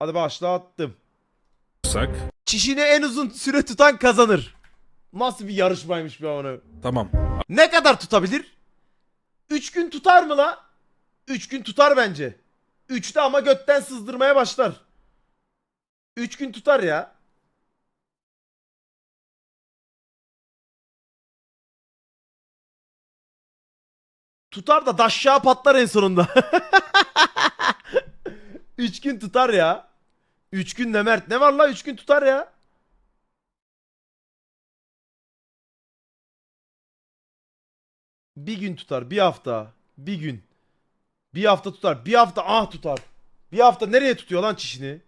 Hadi başla attım. sak Çişini en uzun süre tutan kazanır. Nasıl bir yarışmaymış bir onu. tamam. Ne kadar tutabilir? 3 gün tutar mı la? 3 gün tutar bence. 3'te ama götten sızdırmaya başlar. 3 gün tutar ya. Tutar da daşşağı patlar en sonunda. 3 gün tutar ya. 3 gün de Mert. Ne var la 3 gün tutar ya. Bir gün tutar. Bir hafta. Bir gün. Bir hafta tutar. Bir hafta ah tutar. Bir hafta nereye tutuyor lan çişini?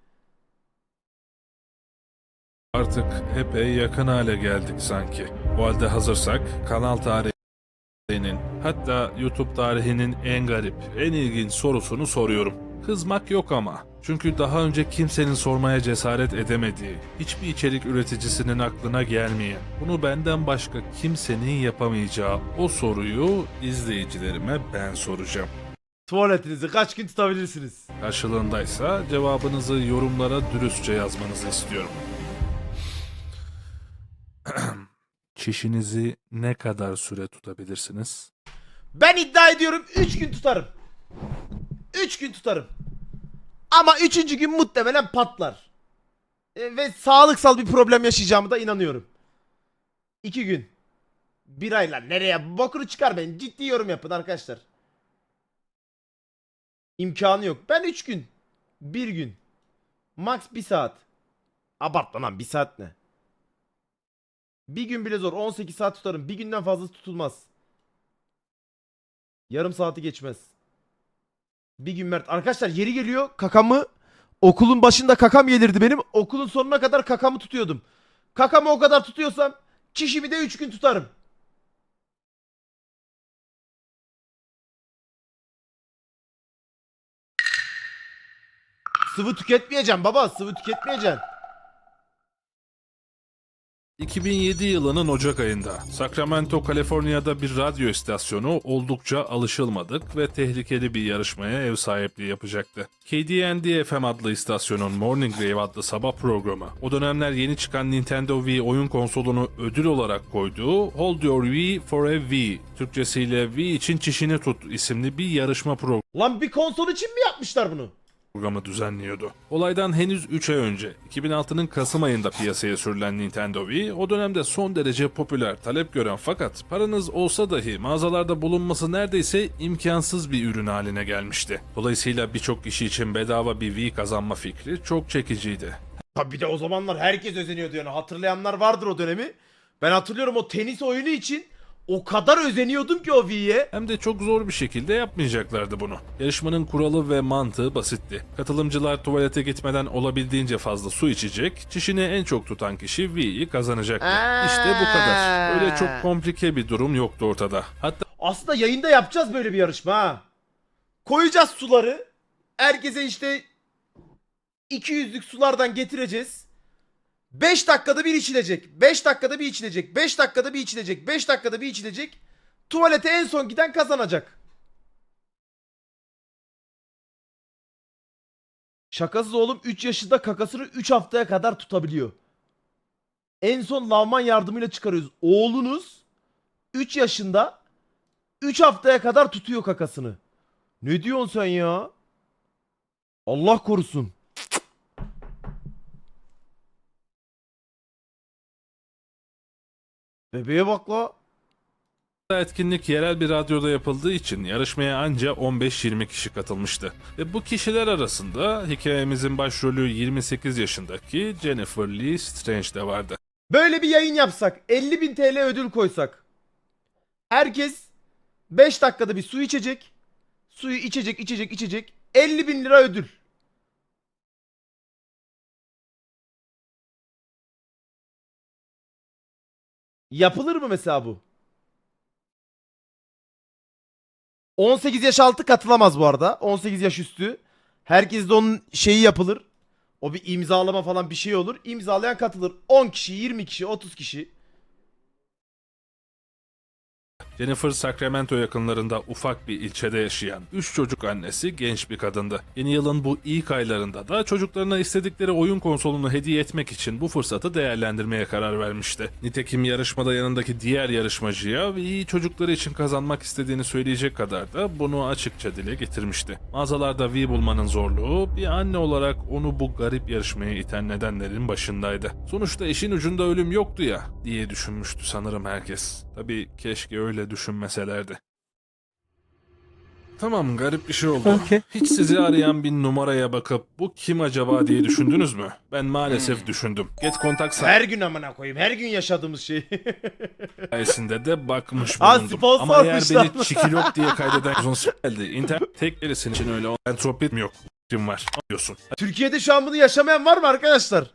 Artık epey yakın hale geldik sanki. O halde hazırsak kanal tarihinin hatta YouTube tarihinin en garip, en ilginç sorusunu soruyorum. Kızmak yok ama. Çünkü daha önce kimsenin sormaya cesaret edemediği, hiçbir içerik üreticisinin aklına gelmeyen, bunu benden başka kimsenin yapamayacağı o soruyu izleyicilerime ben soracağım. Tuvaletinizi kaç gün tutabilirsiniz? Karşılığındaysa cevabınızı yorumlara dürüstçe yazmanızı istiyorum. Çişinizi ne kadar süre tutabilirsiniz? Ben iddia ediyorum 3 gün tutarım. 3 gün tutarım. Ama 3. gün muhtemelen patlar. E, ve sağlıksal bir problem yaşayacağımı da inanıyorum. 2 gün. Bir ayla nereye bokunu çıkar ben ciddi yorum yapın arkadaşlar. İmkanı yok. Ben 3 gün. 1 gün. Max 1 saat. Abartma lan 1 saat ne? Bir gün bile zor. 18 saat tutarım. Bir günden fazlası tutulmaz. Yarım saati geçmez. Bir gün Mert. Arkadaşlar yeri geliyor kakamı okulun başında kakam gelirdi benim. Okulun sonuna kadar kakamı tutuyordum. Kakamı o kadar tutuyorsam çişimi de 3 gün tutarım. Sıvı tüketmeyeceğim baba. Sıvı tüketmeyeceğim. 2007 yılının Ocak ayında Sacramento, Kaliforniya'da bir radyo istasyonu oldukça alışılmadık ve tehlikeli bir yarışmaya ev sahipliği yapacaktı. KDND FM adlı istasyonun Morning Wave adlı sabah programı o dönemler yeni çıkan Nintendo Wii oyun konsolunu ödül olarak koyduğu Hold Your Wii for a Wii Türkçesiyle Wii için çişini tut isimli bir yarışma programı Lan bir konsol için mi yapmışlar bunu? Programı düzenliyordu. Olaydan henüz 3 ay önce 2006'nın Kasım ayında piyasaya sürülen Nintendo Wii o dönemde son derece popüler, talep gören fakat paranız olsa dahi mağazalarda bulunması neredeyse imkansız bir ürün haline gelmişti. Dolayısıyla birçok kişi için bedava bir Wii kazanma fikri çok çekiciydi. Tabii bir de o zamanlar herkes özeniyordu yani. Hatırlayanlar vardır o dönemi. Ben hatırlıyorum o tenis oyunu için o kadar özeniyordum ki o Wii'ye. Hem de çok zor bir şekilde yapmayacaklardı bunu. Yarışmanın kuralı ve mantığı basitti. Katılımcılar tuvalete gitmeden olabildiğince fazla su içecek, çişini en çok tutan kişi Wii'yi kazanacaktı. İşte bu kadar. Öyle çok komplike bir durum yoktu ortada. Hatta Aslında yayında yapacağız böyle bir yarışma ha. Koyacağız suları. Herkese işte 200'lük sulardan getireceğiz. 5 dakikada bir içilecek. 5 dakikada bir içilecek. 5 dakikada bir içilecek. 5 dakikada bir içilecek. Tuvalete en son giden kazanacak. Şakasız oğlum 3 yaşında kakasını 3 haftaya kadar tutabiliyor. En son lavman yardımıyla çıkarıyoruz. Oğlunuz 3 yaşında 3 haftaya kadar tutuyor kakasını. Ne diyorsun sen ya? Allah korusun. Bebeğe bak la. etkinlik yerel bir radyoda yapıldığı için yarışmaya anca 15-20 kişi katılmıştı. Ve bu kişiler arasında hikayemizin başrolü 28 yaşındaki Jennifer Lee Strange de vardı. Böyle bir yayın yapsak 50.000 TL ödül koysak. Herkes 5 dakikada bir su içecek. Suyu içecek içecek içecek. 50 bin lira ödül. Yapılır mı mesela bu? 18 yaş altı katılamaz bu arada. 18 yaş üstü. Herkes de onun şeyi yapılır. O bir imzalama falan bir şey olur. İmzalayan katılır. 10 kişi, 20 kişi, 30 kişi. Jennifer Sacramento yakınlarında ufak bir ilçede yaşayan 3 çocuk annesi genç bir kadındı. Yeni yılın bu ilk aylarında da çocuklarına istedikleri oyun konsolunu hediye etmek için bu fırsatı değerlendirmeye karar vermişti. Nitekim yarışmada yanındaki diğer yarışmacıya iyi çocukları için kazanmak istediğini söyleyecek kadar da bunu açıkça dile getirmişti. Mağazalarda Wii bulmanın zorluğu bir anne olarak onu bu garip yarışmaya iten nedenlerin başındaydı. Sonuçta işin ucunda ölüm yoktu ya diye düşünmüştü sanırım herkes. Tabii keşke öyle düşünmeselerdi. Tamam garip bir şey oldu. Okey. Hiç sizi arayan bir numaraya bakıp bu kim acaba diye düşündünüz mü? Ben maalesef düşündüm. Get Contact Her gün amına koyayım. Her gün yaşadığımız şey. sayesinde de bakmış Ha, bulundum. sponsor Ama eğer almışlar. beni çikilok diye kaydeden uzun geldi. İnternet tek verisinin için öyle entropi mi yok? Kim var? Diyorsun. Türkiye'de şu an bunu yaşamayan var mı arkadaşlar?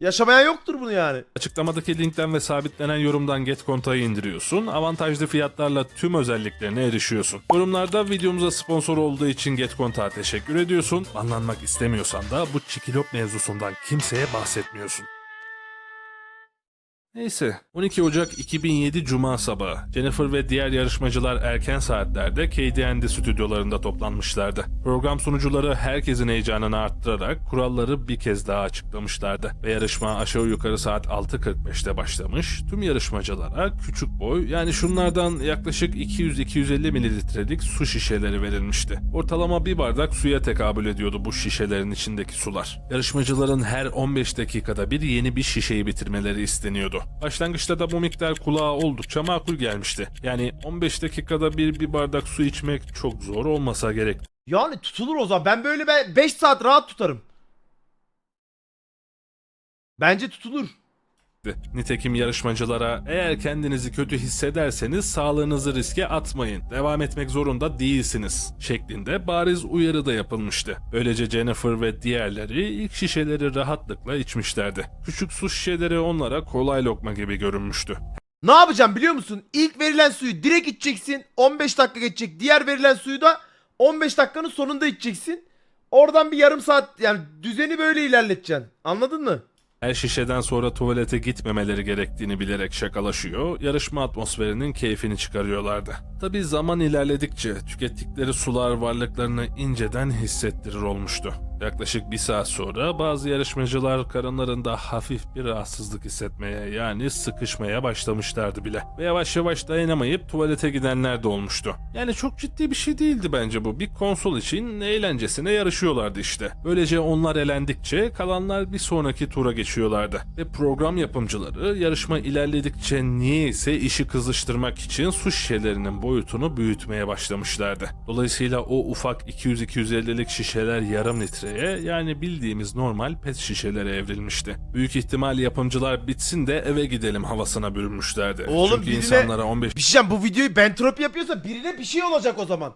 Yaşamayan yoktur bunu yani. Açıklamadaki linkten ve sabitlenen yorumdan Get Contact'ı indiriyorsun. Avantajlı fiyatlarla tüm özelliklerine erişiyorsun. Yorumlarda videomuza sponsor olduğu için Get Contact'a teşekkür ediyorsun. Anlanmak istemiyorsan da bu çikilop mevzusundan kimseye bahsetmiyorsun. Neyse 12 Ocak 2007 Cuma sabahı Jennifer ve diğer yarışmacılar erken saatlerde KDN'de stüdyolarında toplanmışlardı. Program sunucuları herkesin heyecanını arttırarak kuralları bir kez daha açıklamışlardı. Ve yarışma aşağı yukarı saat 6.45'te başlamış. Tüm yarışmacılara küçük boy yani şunlardan yaklaşık 200-250 mililitrelik su şişeleri verilmişti. Ortalama bir bardak suya tekabül ediyordu bu şişelerin içindeki sular. Yarışmacıların her 15 dakikada bir yeni bir şişeyi bitirmeleri isteniyordu. Başlangıçta da bu miktar kulağa oldukça makul gelmişti. Yani 15 dakikada bir bir bardak su içmek çok zor olmasa gerek. Yani tutulur o zaman. Ben böyle 5 saat rahat tutarım. Bence tutulur. Nitekim yarışmacılara eğer kendinizi kötü hissederseniz sağlığınızı riske atmayın. Devam etmek zorunda değilsiniz şeklinde bariz uyarı da yapılmıştı. Böylece Jennifer ve diğerleri ilk şişeleri rahatlıkla içmişlerdi. Küçük su şişeleri onlara kolay lokma gibi görünmüştü. Ne yapacağım biliyor musun? İlk verilen suyu direkt içeceksin. 15 dakika geçecek. Diğer verilen suyu da 15 dakikanın sonunda içeceksin. Oradan bir yarım saat yani düzeni böyle ilerleteceksin. Anladın mı? Her şişeden sonra tuvalete gitmemeleri gerektiğini bilerek şakalaşıyor, yarışma atmosferinin keyfini çıkarıyorlardı. Tabi zaman ilerledikçe tükettikleri sular varlıklarını inceden hissettirir olmuştu. Yaklaşık bir saat sonra bazı yarışmacılar karınlarında hafif bir rahatsızlık hissetmeye yani sıkışmaya başlamışlardı bile. Ve yavaş yavaş dayanamayıp tuvalete gidenler de olmuştu. Yani çok ciddi bir şey değildi bence bu. Bir konsol için eğlencesine yarışıyorlardı işte. Böylece onlar elendikçe kalanlar bir sonraki tura geçiyorlardı. Ve program yapımcıları yarışma ilerledikçe niyeyse işi kızıştırmak için su şişelerinin boyutunu büyütmeye başlamışlardı. Dolayısıyla o ufak 200-250'lik şişeler yarım litreye yani bildiğimiz normal pet şişelere evrilmişti. Büyük ihtimal yapımcılar bitsin de eve gidelim havasına bürünmüşlerdi. Oğlum Çünkü birine- insanlara 15 Bir şey bu videoyu Bentrop yapıyorsa birine bir şey olacak o zaman.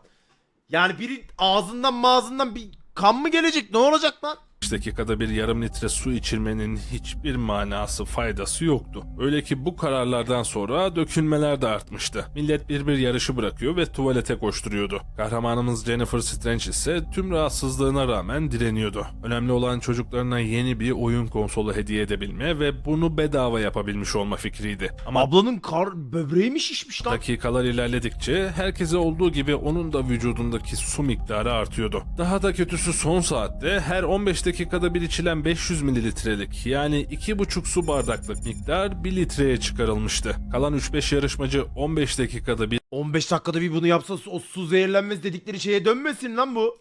Yani biri ağzından mağazından bir kan mı gelecek? Ne olacak lan? Dakikada bir yarım litre su içirmenin hiçbir manası faydası yoktu. Öyle ki bu kararlardan sonra dökülmeler de artmıştı. Millet bir bir yarışı bırakıyor ve tuvalete koşturuyordu. Kahramanımız Jennifer Strange ise tüm rahatsızlığına rağmen direniyordu. Önemli olan çocuklarına yeni bir oyun konsolu hediye edebilme ve bunu bedava yapabilmiş olma fikriydi. Ama Ablanın kar böbreği mi şişmiş lan? Dakikalar ilerledikçe herkese olduğu gibi onun da vücudundaki su miktarı artıyordu. Daha da kötüsü son saatte her 15 dakikada bir içilen 500 mililitrelik yani 2,5 su bardaklık miktar 1 litreye çıkarılmıştı. Kalan 3-5 yarışmacı 15 dakikada bir 15 dakikada bir bunu yapsa o su zehirlenmez dedikleri şeye dönmesin lan bu.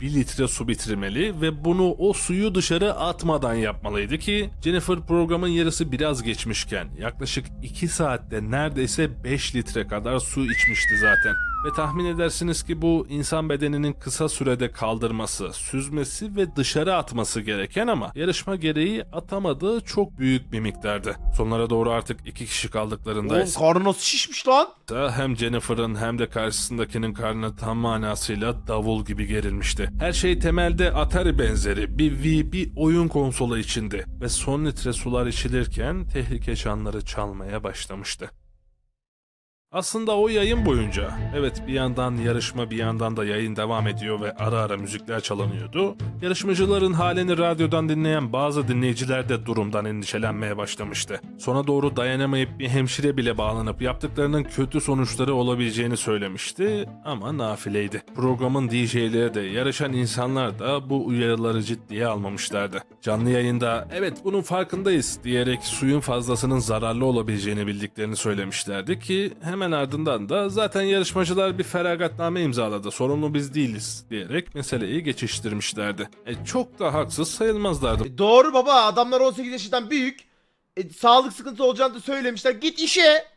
1 litre su bitirmeli ve bunu o suyu dışarı atmadan yapmalıydı ki Jennifer programın yarısı biraz geçmişken yaklaşık 2 saatte neredeyse 5 litre kadar su içmişti zaten. Ve tahmin edersiniz ki bu insan bedeninin kısa sürede kaldırması, süzmesi ve dışarı atması gereken ama yarışma gereği atamadığı çok büyük bir miktardı. Sonlara doğru artık iki kişi kaldıklarında Oğlum karnı nasıl şişmiş lan? hem Jennifer'ın hem de karşısındakinin karnı tam manasıyla davul gibi gerilmişti. Her şey temelde Atari benzeri bir Wii bir oyun konsolu içindi ve son litre sular içilirken tehlike çanları çalmaya başlamıştı. Aslında o yayın boyunca, evet bir yandan yarışma bir yandan da yayın devam ediyor ve ara ara müzikler çalınıyordu. Yarışmacıların halini radyodan dinleyen bazı dinleyiciler de durumdan endişelenmeye başlamıştı. Sona doğru dayanamayıp bir hemşire bile bağlanıp yaptıklarının kötü sonuçları olabileceğini söylemişti ama nafileydi. Programın DJ'leri de yarışan insanlar da bu uyarıları ciddiye almamışlardı. Canlı yayında evet bunun farkındayız diyerek suyun fazlasının zararlı olabileceğini bildiklerini söylemişlerdi ki hemen ardından da zaten yarışmacılar bir feragatname imzaladı sorumlu biz değiliz diyerek meseleyi geçiştirmişlerdi. E, çok da haksız sayılmazlardı E doğru baba adamlar 18 yaşından büyük. E, sağlık sıkıntı olacağını da söylemişler. Git işe.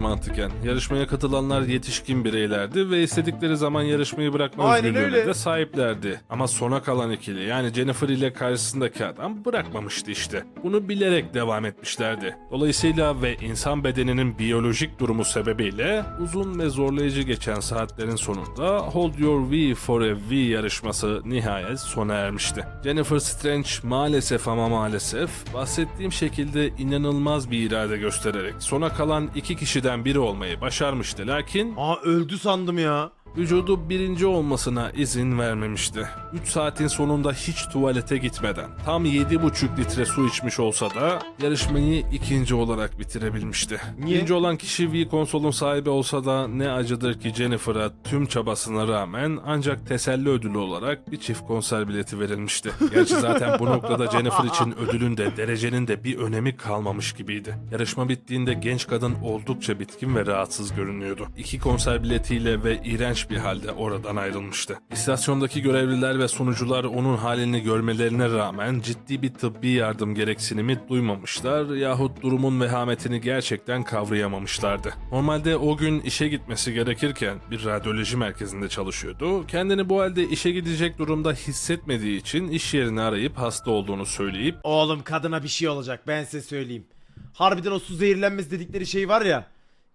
Mantıken. Yarışmaya katılanlar yetişkin bireylerdi ve istedikleri zaman yarışmayı bırakma Aynen özgürlüğüne öyle. de sahiplerdi. Ama sona kalan ikili yani Jennifer ile karşısındaki adam bırakmamıştı işte. Bunu bilerek devam etmişlerdi. Dolayısıyla ve insan bedeninin biyolojik durumu sebebiyle uzun ve zorlayıcı geçen saatlerin sonunda Hold Your V for a V yarışması nihayet sona ermişti. Jennifer Strange maalesef ama maalesef bahsettiğim şekilde inanılmaz bir irade göstererek sona kalan iki kişiden biri olmayı başarmıştı lakin Aa öldü sandım ya. Vücudu birinci olmasına izin vermemişti. 3 saatin sonunda hiç tuvalete gitmeden tam 7,5 litre su içmiş olsa da yarışmayı ikinci olarak bitirebilmişti. Niye? Birinci olan kişi V konsolun sahibi olsa da ne acıdır ki Jennifer'a tüm çabasına rağmen ancak teselli ödülü olarak bir çift konser bileti verilmişti. Gerçi zaten bu noktada Jennifer için ödülün de derecenin de bir önemi kalmamış gibiydi. Yarışma bittiğinde genç kadın oldukça bitkin ve rahatsız görünüyordu. İki konser biletiyle ve iğrenç bir halde oradan ayrılmıştı. İstasyondaki görevliler ve sunucular onun halini görmelerine rağmen ciddi bir tıbbi yardım gereksinimi duymamışlar yahut durumun vehametini gerçekten kavrayamamışlardı. Normalde o gün işe gitmesi gerekirken bir radyoloji merkezinde çalışıyordu. Kendini bu halde işe gidecek durumda hissetmediği için iş yerini arayıp hasta olduğunu söyleyip Oğlum kadına bir şey olacak ben size söyleyeyim. Harbiden o su zehirlenmesi dedikleri şey var ya.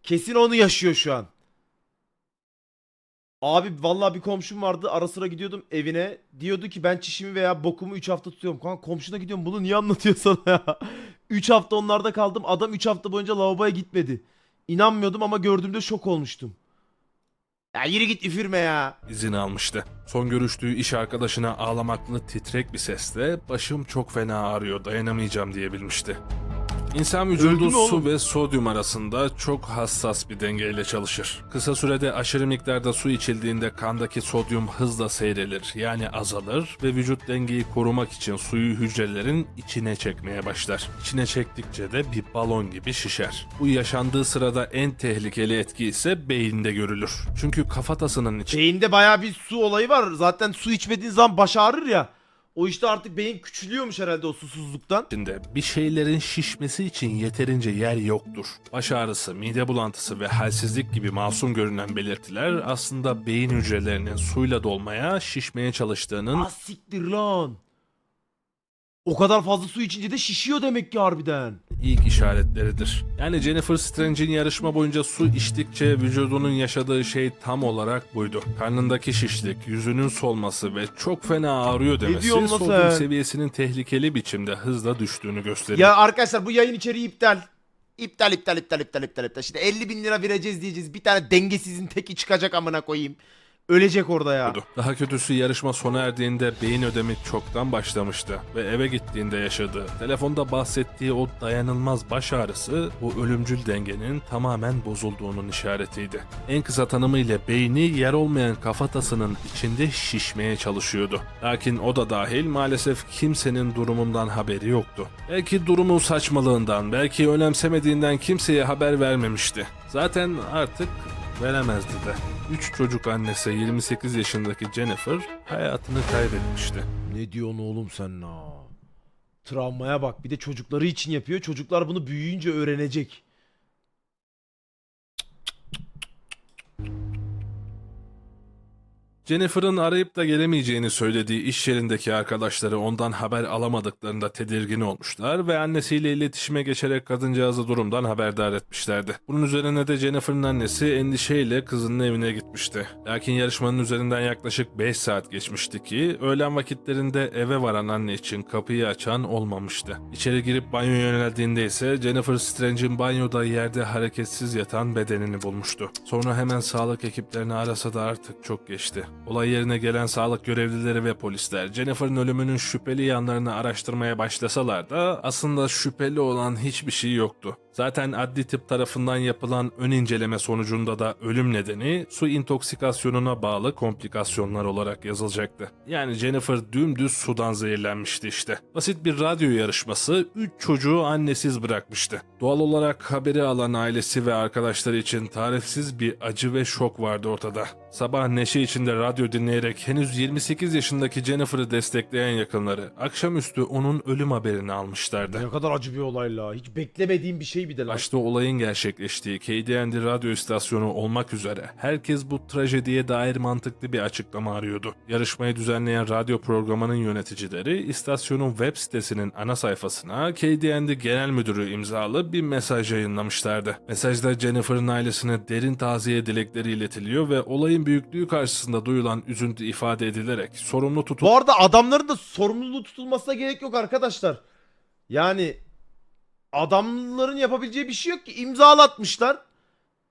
Kesin onu yaşıyor şu an. Abi vallahi bir komşum vardı ara sıra gidiyordum evine. Diyordu ki ben çişimi veya bokumu 3 hafta tutuyorum. Kanka komşuna gidiyorum bunu niye anlatıyor sana ya? 3 hafta onlarda kaldım adam 3 hafta boyunca lavaboya gitmedi. İnanmıyordum ama gördüğümde şok olmuştum. Ya yürü git üfürme ya. izin almıştı. Son görüştüğü iş arkadaşına ağlamaklı titrek bir sesle başım çok fena ağrıyor dayanamayacağım diyebilmişti. İnsan vücudu su ve sodyum arasında çok hassas bir dengeyle çalışır. Kısa sürede aşırı miktarda su içildiğinde kandaki sodyum hızla seyrelir yani azalır ve vücut dengeyi korumak için suyu hücrelerin içine çekmeye başlar. İçine çektikçe de bir balon gibi şişer. Bu yaşandığı sırada en tehlikeli etki ise beyinde görülür. Çünkü kafatasının içi Beyinde bayağı bir su olayı var. Zaten su içmediğin zaman baş ağrır ya. O işte artık beyin küçülüyormuş herhalde o susuzluktan. içinde bir şeylerin şişmesi için yeterince yer yoktur. Baş ağrısı, mide bulantısı ve halsizlik gibi masum görünen belirtiler aslında beyin hücrelerinin suyla dolmaya, şişmeye çalıştığının Ah siktir lan. O kadar fazla su içince de şişiyor demek ki harbiden. ilk işaretleridir. Yani Jennifer Strange'in yarışma boyunca su içtikçe vücudunun yaşadığı şey tam olarak buydu. Karnındaki şişlik, yüzünün solması ve çok fena ağrıyor demesi diyorsun lan sodyum sen? seviyesinin tehlikeli biçimde hızla düştüğünü gösteriyor. Ya arkadaşlar bu yayın içeriği iptal. İptal iptal iptal iptal iptal iptal. Şimdi 50 bin lira vereceğiz diyeceğiz. Bir tane dengesizin teki çıkacak amına koyayım. Ölecek orada ya. Daha kötüsü yarışma sona erdiğinde beyin ödemi çoktan başlamıştı ve eve gittiğinde yaşadığı, telefonda bahsettiği o dayanılmaz baş ağrısı bu ölümcül dengenin tamamen bozulduğunun işaretiydi. En kısa tanımıyla beyni yer olmayan kafatasının içinde şişmeye çalışıyordu. Lakin o da dahil maalesef kimsenin durumundan haberi yoktu. Belki durumun saçmalığından, belki önemsemediğinden kimseye haber vermemişti. Zaten artık veremezdi de. 3 çocuk annesi 28 yaşındaki Jennifer hayatını kaybetmişti. Ne diyorsun oğlum sen la? Travmaya bak. Bir de çocukları için yapıyor. Çocuklar bunu büyüyünce öğrenecek. Jennifer'ın arayıp da gelemeyeceğini söylediği iş yerindeki arkadaşları ondan haber alamadıklarında tedirgin olmuşlar ve annesiyle iletişime geçerek kadıncağızı durumdan haberdar etmişlerdi. Bunun üzerine de Jennifer'ın annesi endişeyle kızının evine gitmişti. Lakin yarışmanın üzerinden yaklaşık 5 saat geçmişti ki öğlen vakitlerinde eve varan anne için kapıyı açan olmamıştı. İçeri girip banyoya yöneldiğinde ise Jennifer Strange'in banyoda yerde hareketsiz yatan bedenini bulmuştu. Sonra hemen sağlık ekiplerini arasa da artık çok geçti. Olay yerine gelen sağlık görevlileri ve polisler Jennifer'ın ölümünün şüpheli yanlarını araştırmaya başlasalar da aslında şüpheli olan hiçbir şey yoktu. Zaten adli tıp tarafından yapılan ön inceleme sonucunda da ölüm nedeni su intoksikasyonuna bağlı komplikasyonlar olarak yazılacaktı. Yani Jennifer dümdüz sudan zehirlenmişti işte. Basit bir radyo yarışması 3 çocuğu annesiz bırakmıştı. Doğal olarak haberi alan ailesi ve arkadaşları için tarifsiz bir acı ve şok vardı ortada. Sabah neşe içinde radyo dinleyerek henüz 28 yaşındaki Jennifer'ı destekleyen yakınları akşamüstü onun ölüm haberini almışlardı. Ne kadar acı bir olay la. Hiç beklemediğim bir şey bir de lan. Başta olayın gerçekleştiği KDND radyo istasyonu olmak üzere herkes bu trajediye dair mantıklı bir açıklama arıyordu. Yarışmayı düzenleyen radyo programının yöneticileri istasyonun web sitesinin ana sayfasına KDND Genel Müdürü imzalı bir mesaj yayınlamışlardı. Mesajda Jennifer'ın ailesine derin taziye dilekleri iletiliyor ve olayın büyüklüğü karşısında duyulan üzüntü ifade edilerek sorumlu tutul Bu arada adamların da sorumluluğu tutulmasına gerek yok arkadaşlar. Yani adamların yapabileceği bir şey yok ki. İmzalatmışlar.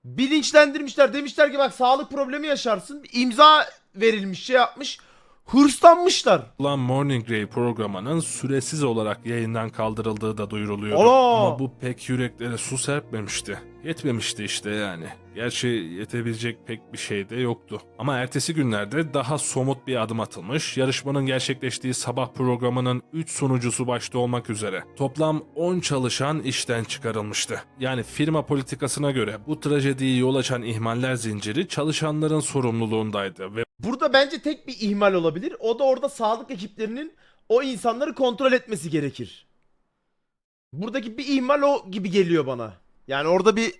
Bilinçlendirmişler. Demişler ki bak sağlık problemi yaşarsın. İmza verilmiş şey yapmış. Hırslanmışlar. Lan Morning Ray programının süresiz olarak yayından kaldırıldığı da duyuruluyordu. Ana! Ama bu pek yüreklere su serpmemişti. Yetmemişti işte yani. Gerçi yetebilecek pek bir şey de yoktu. Ama ertesi günlerde daha somut bir adım atılmış. Yarışmanın gerçekleştiği sabah programının 3 sunucusu başta olmak üzere toplam 10 çalışan işten çıkarılmıştı. Yani firma politikasına göre bu trajediyi yol açan ihmaller zinciri çalışanların sorumluluğundaydı ve Burada bence tek bir ihmal olabilir. O da orada sağlık ekiplerinin o insanları kontrol etmesi gerekir. Buradaki bir ihmal o gibi geliyor bana. Yani orada bir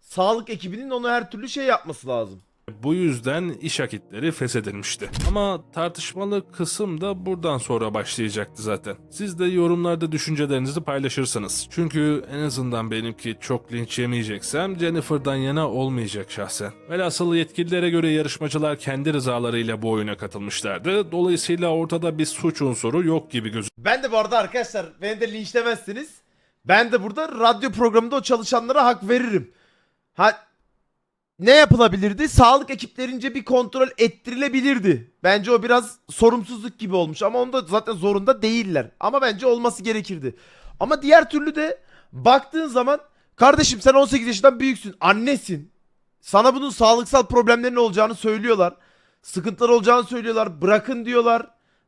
sağlık ekibinin onu her türlü şey yapması lazım. Bu yüzden iş akitleri feshedilmişti. Ama tartışmalı kısım da buradan sonra başlayacaktı zaten. Siz de yorumlarda düşüncelerinizi paylaşırsınız. Çünkü en azından benimki çok linç yemeyeceksem Jennifer'dan yana olmayacak şahsen. Velhasıl yetkililere göre yarışmacılar kendi rızalarıyla bu oyuna katılmışlardı. Dolayısıyla ortada bir suç unsuru yok gibi gözüküyor. Ben de bu arada arkadaşlar beni de linçlemezsiniz. Ben de burada radyo programında o çalışanlara hak veririm. Ha ne yapılabilirdi? Sağlık ekiplerince bir kontrol ettirilebilirdi. Bence o biraz sorumsuzluk gibi olmuş ama onda zaten zorunda değiller. Ama bence olması gerekirdi. Ama diğer türlü de baktığın zaman kardeşim sen 18 yaşından büyüksün, annesin. Sana bunun sağlıksal problemlerin olacağını söylüyorlar. Sıkıntılar olacağını söylüyorlar. Bırakın diyorlar.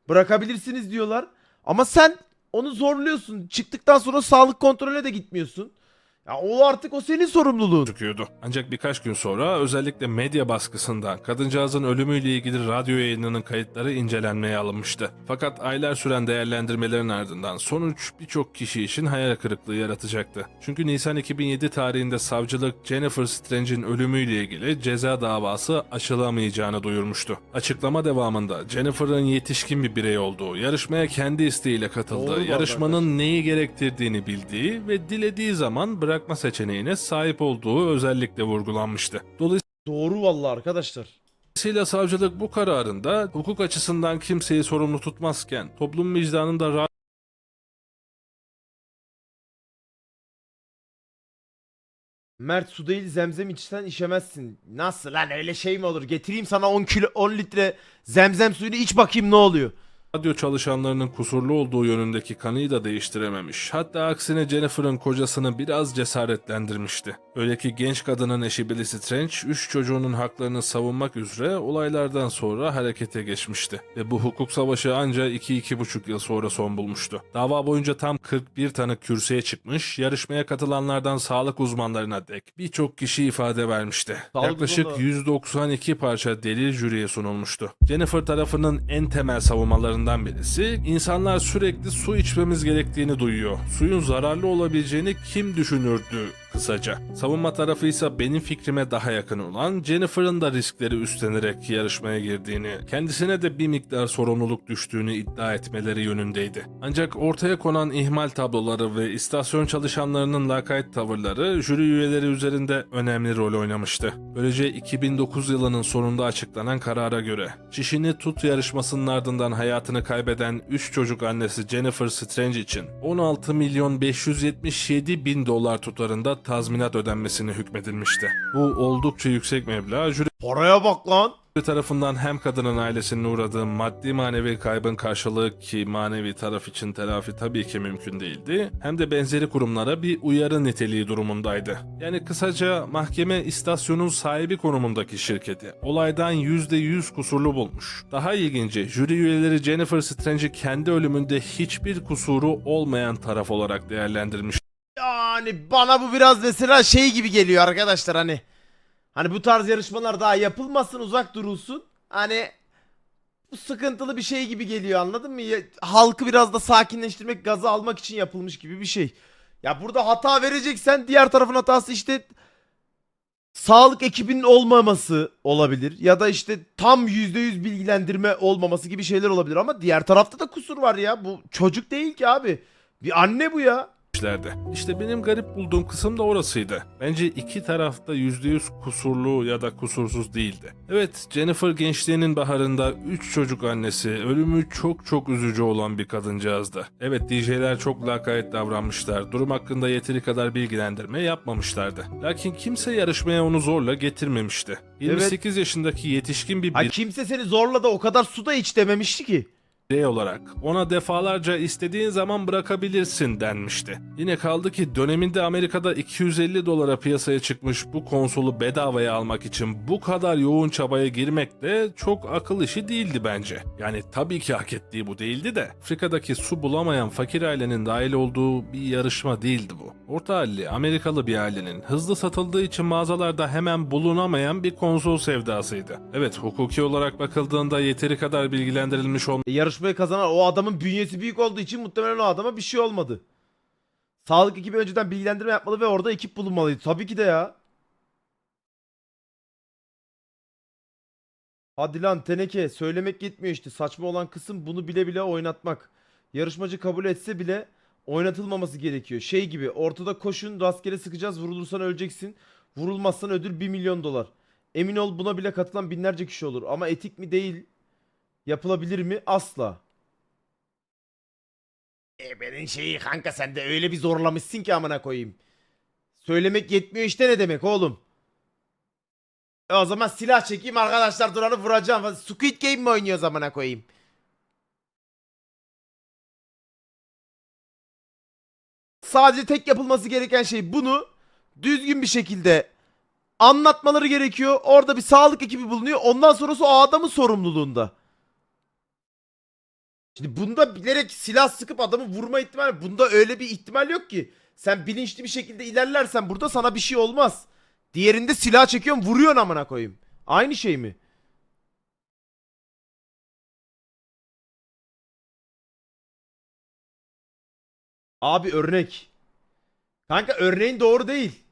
Bırakabilirsiniz diyorlar. Ama sen onu zorluyorsun. Çıktıktan sonra sağlık kontrolüne de gitmiyorsun. Ya o artık o senin sorumluluğun. gözüküyordu. Ancak birkaç gün sonra özellikle medya baskısından kadıncağızın ölümüyle ilgili radyo yayınının kayıtları incelenmeye alınmıştı. Fakat aylar süren değerlendirmelerin ardından sonuç birçok kişi için hayal kırıklığı yaratacaktı. Çünkü Nisan 2007 tarihinde savcılık Jennifer Strange'in ölümüyle ilgili ceza davası açılamayacağını duyurmuştu. Açıklama devamında Jennifer'ın yetişkin bir birey olduğu, yarışmaya kendi isteğiyle Doğru katıldığı, vallahi yarışmanın neyi gerektirdiğini bildiği ve dilediği zaman bırakma seçeneğine sahip olduğu özellikle vurgulanmıştı. Doğru vallahi arkadaşlar. Dolayısıyla savcılık bu kararında hukuk açısından kimseyi sorumlu tutmazken toplum vicdanında rahat Mert su değil zemzem içsen içemezsin. Nasıl lan öyle şey mi olur? Getireyim sana 10 kilo 10 litre zemzem suyunu iç bakayım ne oluyor. Radyo çalışanlarının kusurlu olduğu yönündeki kanıyı da değiştirememiş. Hatta aksine Jennifer'ın kocasını biraz cesaretlendirmişti. Öyle ki genç kadının eşi Billy Strange, üç çocuğunun haklarını savunmak üzere olaylardan sonra harekete geçmişti. Ve bu hukuk savaşı ancak 2-2,5 yıl sonra son bulmuştu. Dava boyunca tam 41 tanık kürsüye çıkmış, yarışmaya katılanlardan sağlık uzmanlarına dek birçok kişi ifade vermişti. Sağlık Yaklaşık uzmanı- 192 parça delil jüriye sunulmuştu. Jennifer tarafının en temel savunmalarından birisi, insanlar sürekli su içmemiz gerektiğini duyuyor. Suyun zararlı olabileceğini kim düşünürdü kısaca. Savunma tarafı ise benim fikrime daha yakın olan Jennifer'ın da riskleri üstlenerek yarışmaya girdiğini, kendisine de bir miktar sorumluluk düştüğünü iddia etmeleri yönündeydi. Ancak ortaya konan ihmal tabloları ve istasyon çalışanlarının lakayt tavırları jüri üyeleri üzerinde önemli rol oynamıştı. Böylece 2009 yılının sonunda açıklanan karara göre Çişini Tut yarışmasının ardından hayatını kaybeden 3 çocuk annesi Jennifer Strange için 16 milyon 577 bin dolar tutarında tazminat ödenmesini hükmedilmişti. Bu oldukça yüksek meblağ jüri Paraya bak lan. Tarafından hem kadının ailesinin uğradığı maddi manevi kaybın karşılığı ki manevi taraf için telafi tabii ki mümkün değildi, hem de benzeri kurumlara bir uyarı niteliği durumundaydı. Yani kısaca mahkeme istasyonun sahibi konumundaki şirketi olaydan %100 kusurlu bulmuş. Daha ilginci jüri üyeleri Jennifer Strange'i kendi ölümünde hiçbir kusuru olmayan taraf olarak değerlendirmiş. Yani bana bu biraz mesela şey gibi geliyor arkadaşlar hani. Hani bu tarz yarışmalar daha yapılmasın uzak durulsun. Hani bu sıkıntılı bir şey gibi geliyor anladın mı? Ya- Halkı biraz da sakinleştirmek, gazı almak için yapılmış gibi bir şey. Ya burada hata vereceksen diğer tarafın hatası işte sağlık ekibinin olmaması olabilir. Ya da işte tam %100 bilgilendirme olmaması gibi şeyler olabilir. Ama diğer tarafta da kusur var ya. Bu çocuk değil ki abi. Bir anne bu ya. İşlerde. İşte benim garip bulduğum kısım da orasıydı. Bence iki tarafta %100 kusurlu ya da kusursuz değildi. Evet Jennifer gençliğinin baharında 3 çocuk annesi, ölümü çok çok üzücü olan bir kadıncağızdı. Evet DJ'ler çok lakayt davranmışlar, durum hakkında yeteri kadar bilgilendirme yapmamışlardı. Lakin kimse yarışmaya onu zorla getirmemişti. 28 yaşındaki yetişkin bir Ha kimse seni zorla da o kadar suda iç dememişti ki. Birey olarak ona defalarca istediğin zaman bırakabilirsin denmişti. Yine kaldı ki döneminde Amerika'da 250 dolara piyasaya çıkmış bu konsolu bedavaya almak için bu kadar yoğun çabaya girmek de çok akıl işi değildi bence. Yani tabii ki hak ettiği bu değildi de Afrika'daki su bulamayan fakir ailenin dahil olduğu bir yarışma değildi bu. Orta halli Amerikalı bir ailenin hızlı satıldığı için mağazalarda hemen bulunamayan bir konsol sevdasıydı. Evet hukuki olarak bakıldığında yeteri kadar bilgilendirilmiş olmayan E, yarışmayı kazanan o adamın bünyesi büyük olduğu için muhtemelen o adama bir şey olmadı. Sağlık ekibi önceden bilgilendirme yapmalı ve orada ekip bulunmalıydı. Tabii ki de ya. Hadi lan teneke söylemek yetmiyor işte. Saçma olan kısım bunu bile bile oynatmak. Yarışmacı kabul etse bile oynatılmaması gerekiyor. Şey gibi ortada koşun rastgele sıkacağız vurulursan öleceksin. Vurulmazsan ödül 1 milyon dolar. Emin ol buna bile katılan binlerce kişi olur. Ama etik mi değil Yapılabilir mi? Asla. E benim şeyi kanka sen de öyle bir zorlamışsın ki amına koyayım. Söylemek yetmiyor işte ne demek oğlum? E o zaman silah çekeyim arkadaşlar duranı vuracağım. Squid Game mi oynuyoruz amına koyayım? Sadece tek yapılması gereken şey bunu düzgün bir şekilde anlatmaları gerekiyor. Orada bir sağlık ekibi bulunuyor. Ondan sonrası o adamın sorumluluğunda. Şimdi bunda bilerek silah sıkıp adamı vurma ihtimali bunda öyle bir ihtimal yok ki. Sen bilinçli bir şekilde ilerlersen burada sana bir şey olmaz. Diğerinde silah çekiyorsun vuruyorsun amına koyayım. Aynı şey mi? Abi örnek. Kanka örneğin doğru değil.